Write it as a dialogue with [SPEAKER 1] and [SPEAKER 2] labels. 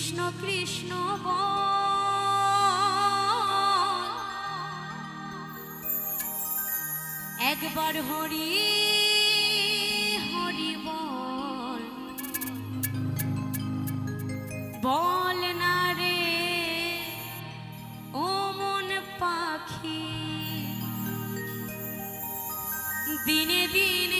[SPEAKER 1] কৃষ্ণ কৃষ্ণ একবার হরি হরি বল। বল না রে ও মন পাখি। দিনে দিনে